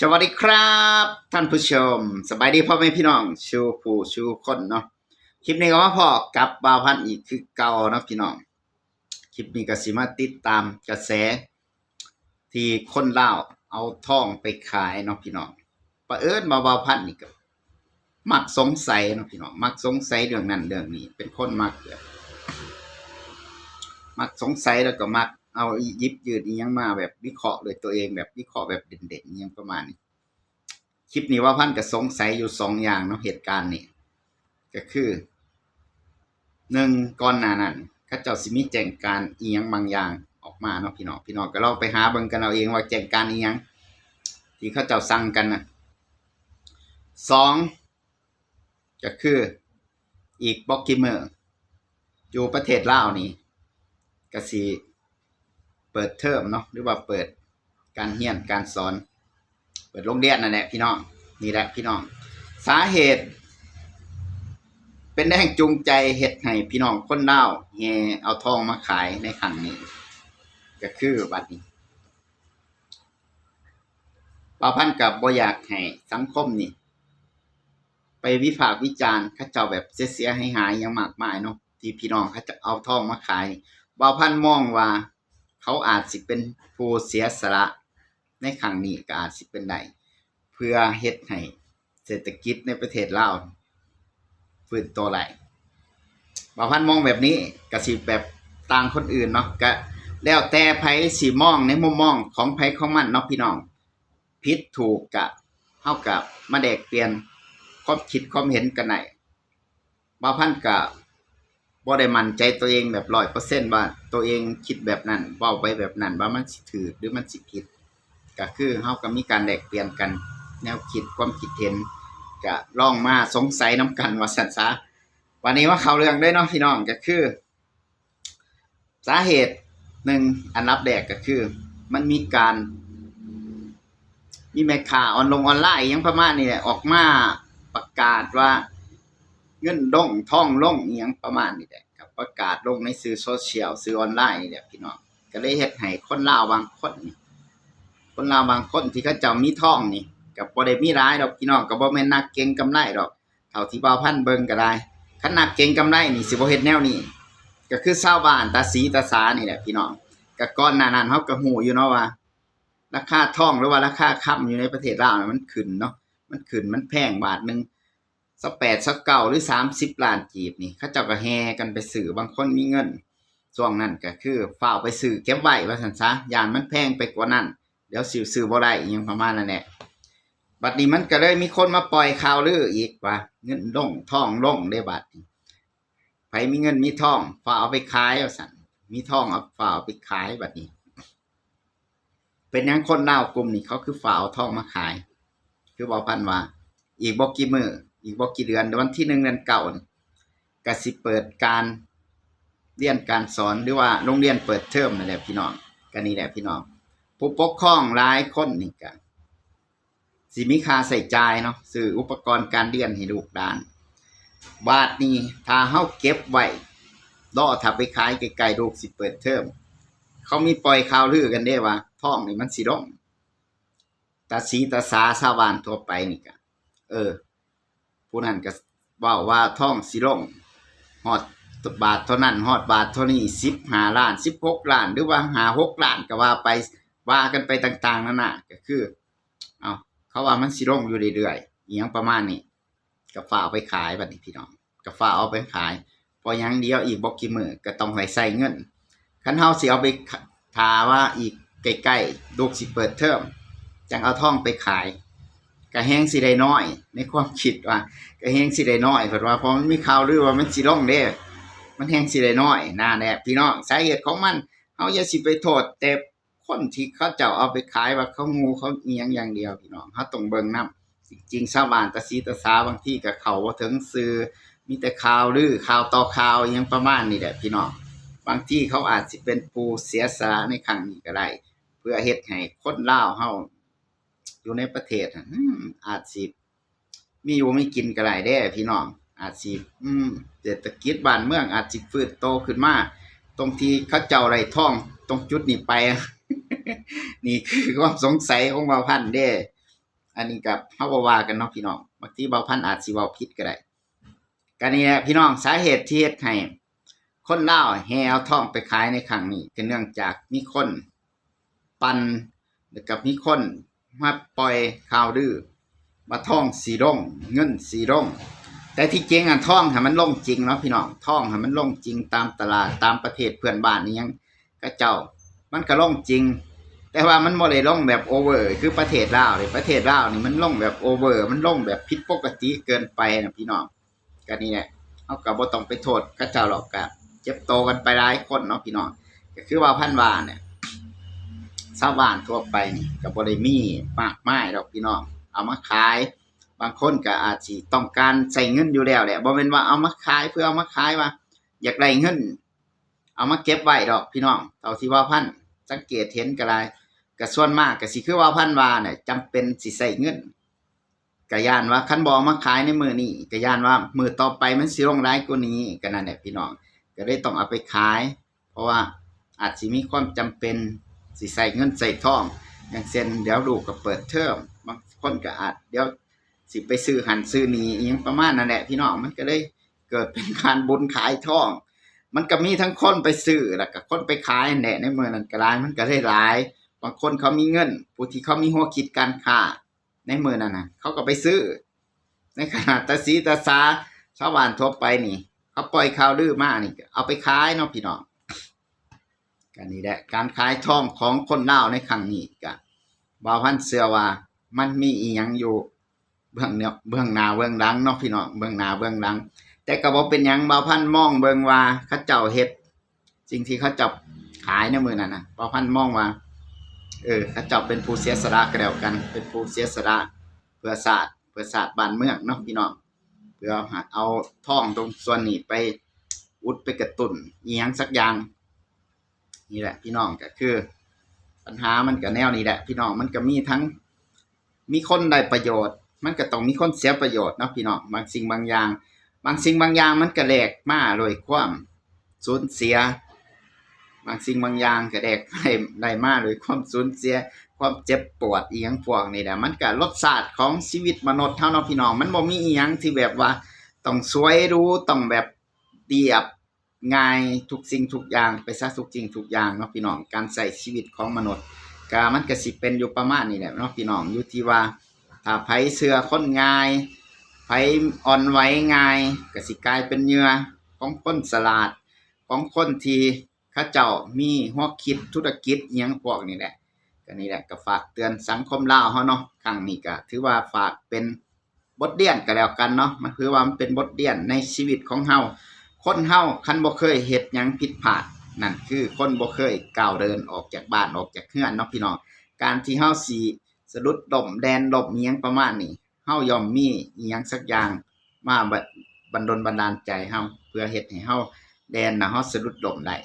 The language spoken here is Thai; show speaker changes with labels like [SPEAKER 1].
[SPEAKER 1] สวัสดีครับ ท่านผู้ชม สบายดีพ่อแม่พี่น้องชูผู้ชูคนเนาะคลิปนี้ก็มาพอกับบาวพันอีกคือเก่าเนาะพี่น้อง คลิปนี้ก็สิมาติดตามกระแส ที่คนเล่าเอาทองไปขายเนาะพี่น้องประเอิญมาบาวพันนี่ก็มักสงสัยเนาะพี่น้องมักสงสัยเรื่องนั้นเรื่องนี้ เป็นคนมักมักสงสัยแล้วก็มัก เอายิบยืดอียังมาแบบวิเคราะห์เลยตัวเองแบบวิเคราะห์แบบเด่นๆอียังประมาณนี้คลิปนี้ว่าพันก็สงสัยอยู่สองอย่างเนาะเหตุการณ์นี่ก็คือหนึ่งก่อนหน้านั้นเขาเจ้าสิมีแจ้งการอียังบางอย่างออกมาเนาะพี่น้องพี่น้องก็ลองไปหาเบิ่งกันเอาเองว่าแจ้งการอียังที่เขาเจ้าสั่งกันนะสองก็คืออีกบล็อกกิเมอร์อยู่ประเทศลาวนี่ก็สิ เปิดเทอมเนาะหรือว่าเปิดการเรียนการสอน เปิดโรงเรียนนั่นแหละพี่น้องนี่แหละพี่น้อง สาเหตุ เป็นแรงจูงใจเฮ็ดให้พี่น้องคนลาวแห่เอาทองมาขายในครั้งนี้ ก็คือบัดนี้ปาพันกับบ่อยากให้สังคมนี่ ไปวิพากษ์วิจารณ์เขาเจ้าแบบเสียๆให้หายย่างมากมายเนาะที่พี่น้องเขาจะเอาทองมาขายบ่าวพันมองว่า เขาอาจสิเป็นผู้เสียสละในครั้งนี้ก็อาจสิเป็นได้เพื่อเฮ็ดให้เศรษฐกิจในประเทศลาวฟื้นตัวไหลบางพันมองแบบนี้กสิแบบต่างคนอื่นเนาะก็แล้วแต่ไผสิมองในมุมมองของไผของมันเนาะพี่น้องผิดถูกกะเฮากับมาแดกเปลี่ยนความคิดความเห็นกันได้บางพันก็บ่ ได้มั่นใจตัวเองแบบ100%ว่าตัวเองคิดแบบนั้นเว้าไปแบบนั้นว่ามันสิถูกหรือมันสิผิดก็คือเฮาก็มีการแลกเปลี่ยนกัน แนวคิดความคิดเห็นก็ลองมาสงสัยน้กันว่าซั่นซะวันนี้ว่าเข้าเรื่องได้เนาะพี่น้องก็คือ สาเหตุหนึ่งอันดับแรกก็คือ มันมีการ มีแม่ค้าออนลงออนไลน์อิหยังประมาณนี้แหละออกมาประกาศว่า เงินดงท่องล่งเอียงประมาณนี้แหละครับประกาศลงในสื่อโซเชียลสื่อออนไลน์นี่แหละพี่น้องก็เลยเฮ็ดให้คนลาวบางคนนี่คนลาวบางคนที่เขาเจ้ามีท่องนี่ก็บ่ได้มีหลายดอกพี่น้องก็บ่แม่นนักเก็งกำไรดอกเท่าที่บ่าวพันเบิ่งก็ได้คันนักเก็งกำไรนี่สิบ่เฮ็ดแนวนี้ก็คือชาวบ้านตาสีตาสานี่แหละพี่น้องก็ก่อนหน้านั้นเฮาก็ฮู้อยู่เนาะว่าราคาท่องหรือว่าราคาค่ำอยู่ในประเทศลาวน่ะมันขึ้นเนาะมันขึ้นมันแพงบาทหนึง สัก8สัก9หรือ30ล้านกีบนี่เขาเจ้าก็แห่กันไปซื้อบางคนมีเงินช่วงนั้นก็คือฝ้าวไปซื้อเก็บไว้ว่าซั่นซะยานมันแพงไปกว่านั้นเดี๋ยวสิวซื้อบ่ได้อิหยังประมาณนั้นแหละบัดนี้มันก็เลยมีคนมาปล่อยข่าวลืออีกว่าเงินล่งทองล่งได้บัดไผมีเงินมีทองฝ่าเอาไปขายเอาสันมีทองเอาฝ่าเอาไปขายบัดนี้ เป็นยังคนลากลุ่มนี้เขาคือฝ่าเอาทองมาขาย คือบอกพันว่า อีกบ่กี่มื้อ อีกบ่กี่เดือนวันที่หนึ่งเดือนเก่านี่ก็สิเปิดการเรียนการสอนหรือว่าโรงเรียนเปิดเทอมนั่นแหละพี่น้องก็นี่แหละพี่น้องผู้ปกครองหลายคนนี่ก็สิมีค่าใส่ใจเนาะซื้ออุปกรณ์การเรียนให้ลูกหลาน บาทนี้ถ้าเฮาเก็บไว้รอถ้าไปขายไกลๆลูกสิเปิดเทอมเขามีปล่อยข่าวลือกันได้ว่าท้องนี่มันสิร่องตาสีตาสาชาวบ้านทั่วไปนี่ก็เออ ผู้นั้นก็เว้าว่าท้องสิร่งฮอดบาทเท่านั้นฮอดบาทเท่านี้15ล้าน16ล้าน หรือว่าหา6ล้านก็ว่าไปว่ากันไปต่างๆนั่นน่ะก็คือ เอาเขาว่ามันสิลงอยู่เรื่อยๆอหยังประมาณนี้ก็ฝาเอาไปขายบัดนี้พี่น้องก็ฝ่าเอาไปขายพอยังเดียวอีกบ่กี่มื้อก็ต้องให้ใส่เงินคันเฮาสิเอาไปทาว่าอีกใกล้ๆลูกสิเปิดเทอมจังเอาท่องไปขาย ก็แฮงสิได้น้อย ในความคิดว่าก็แฮงสิได้น้อยเพราะว่าพอมันมีข่าวลือว่ามันสิลงเด้มันแฮงสิได้น้อยน่าแน่พี่น้องสาเหตุของมันเฮาอย่าสิไปโทษแต่คนที่เขาเจ้าเอาไปขายว่าเขางูเขาเอียงอย่างเดียวพี่น้องเขาต้องเบิ่งนํจริงชาวบ้านตะซีตะสาบางที่ก็เขาบ่าถึงซื้อมีแต่ข่าวลือข่าวต่อข่าวอหยังประมาณนี้แหละพี่น้องบางที่เขาอาจสิเป็นผู้เสียสละในครั้งนี้ก็ได้ เพื่อเฮ็ดให้คนเล่าเฮา อยู่ในประเทศน่ะอืมอาจสิมีอยู่มีกินก็ได้เด้พี่น้อง อาจสิอืมเศรษฐกิจบ้านเมือง อาจสิฟื้นโตขึ้นมาตรงที่เขาเจ้าไรท่อง ตรงจุดนี้ไป นี่คือความสงสัยของบ่าวพันธ์เด้อันนี้กับเฮาบ่ว่ากันเนาะพี่น้องบางทีเบาพันธ์อาจสิเว้าผิดก็ได้ก็นี่แหละพี่น้องสาเหตุที่เฮ็ดให้คนเลาแห่เอาท่องไปขายในครั้งนี้ก็เนื่องจากมีคน ปันแล้วกับมีคน มาปล่อยข่าวดื้อว่าทองสีร่งเงินสีร่งแต่ที่จริงอะท่องให้มันลงจริงเนาะพี่น้องท่องให้มันลงจริงตามตลาดตามประเทศเพื่อนบ้านนี่ยังก็เจ้า มันก็ลงจริง แต่ว่ามันบ่ได้ลงแบบโอเวอร์คือประเทศลาวนี่ประเทศลาวนี่มันลงแบบโอเวอร์ มันลงแบบผิดปกติเกินไปนะพี่น้องก็นี่แหละเฮาก็บ่ต้องไปโทษเขาเจ้าหรอกก็เจ็บโตกันไปหลายคนเนาะพี่น้องก็คือว่าพันวาเนี่ย ชาวบ้านทั่วไปนี่ก็บ่ได้มีมากมายดอกพี่น้องเอามาขาย บางคนก็อาจสิต้องการใส่เงินอยู่แล้วแหละบ่แม่นว่าเอามาขายเพื่อเอามาขายว่า อยากได้เงิน เอามาเก็บไว้ดอกพี่น้องเท่าที่ว่าพันสังเกตเห็นก็ได้ก็ส่วนมากก็สิคือว่าพันว่าเนี่ยจำเป็นสิใส่เงินก็ย่านว่าคันบอามาขายในมือนี้ก็ย่านว่ามือต่อไปมันสิลงหลายกว่านี้ก็นั่นแหละพี่น้องก็เลยต้องเอาไปขาย เพราะว่าอาจสิมีความจำเป็น สิใส่เงินใส่ทอง อย่างเช่นเดี๋ยวลูกก็เปิดเทอมบางคนก็อาจเดี๋ยวสิไปซื้อหันซื้อนีอิหยังประมาณนั่นแหละพี่น้องมันก็เลยเกิดเป็นการบุญขายทอง มันก็มีทั้งคนไปซื้อแล้วก็คนไปขายแหละในเมืองนั้นก็หลายมันก็ได้หลาย บางคนเขามีเงินผู้ที่เขามีหัวคิดการค้าในเมืองนั้นนะเขาก็ไปซื้อ ในขณะตาสีตาสาชาวบ้านทั่วไปนี่ เขาปล่อยข่าวลือมากนี่ เอาไปขายเนาะพี่น้อง ก็นี่แหละการขายทองของคนลาในครั้งนี้ก็บ่าวพันเชื่อว่ามันมีอีหยังอยู่เบื้องเนี่ยเบื้องหน้าเบื้องหลังเนาะพี่น้องเบื้องหน้าเบื้องหลัง แต่ก็บ่เป็นหยังบ่าวพันมองเบิ่งว่าเขาเจ้าเฮ็ดสิ่งที่เขาจับขายในมือนั้นนะบ่าวพันมองว่าเออเขาเจ้าเป็นผู้เสียสละก็แล้วกัน เป็นผู้เสียสละเพื่อศาสตร์เพื่อศาสตร์บ้านเมืองเนาะพี่น้องเพื่อหาเอาทองตรงส่วนนี้ไปอุดไปกระตุ้นอีหยังสักอย่าง นี่แหละพี่น้องก็คือ ปัญหามันก็แนวนี้แหละ พี่น้องมันก็มีทั้ง มีคนได้ประโยชน์ มันก็ต้องมีคนเสียประโยชน์เนาะพี่น้องบางสิ่งบางอย่าง บางสิ่งบางอย่างมันก็แลกมาโดยความสูญเสีย บางสิ่งบางอย่างก็แลกได้ได้มาโดยความสูญเสีย ความเจ็บปวดอีหยังพวกนี้แหละมันก็รสชาติของชีวิตมนุษย์เท่าเนาะพี่น้องมันบ่มีอีหยังที่แบบว่าต้องสวยรู้ต้องแบบเรียบ ง่ายทุกสิ่งทุกอย่างไปซะทุกสิ่งทุกอย่างเนาะพี่น้องการใช้ชีวิตของมนุษย์ก็มันก็สิเป็นอยู่ประมาณนี้แหละเนาะพี่น้องอยู่ที่ว่าถ้าไผเสือคนง่ายไผอ่อนไหวง่ายก็สิกลายเป็นเหยื่อของคนสลาดของคนที่เขาเจ้ามีหัวคิดธุรกิจอิหยังพวกนี้แหละก็นี่แหละก็ฝากเตือนสังคมลาวเฮาเนาะครั้งนี้ก็ถือว่าฝากเป็นบทเรียนก็แล้วกันเนาะมันคือว่ามันเป็นบทเรียนในชีวิตของเฮา คนเฮาคันบ่เคยเฮ็ดหยังผิดพลาดนั่นคือคนบ่เคยก้าวเดินออกจากบ้านออกจากเฮือนเนาะพี่น้องการที่เฮาสิสะดุดดมแดนดมเมียงประมาณนี้เฮายอมมีอีหยังสักอย่างมาบัดบันดลบันดาลใจเฮาเพื่อเฮ็ดให้เฮาแดนนะเฮาสะดุดดมได้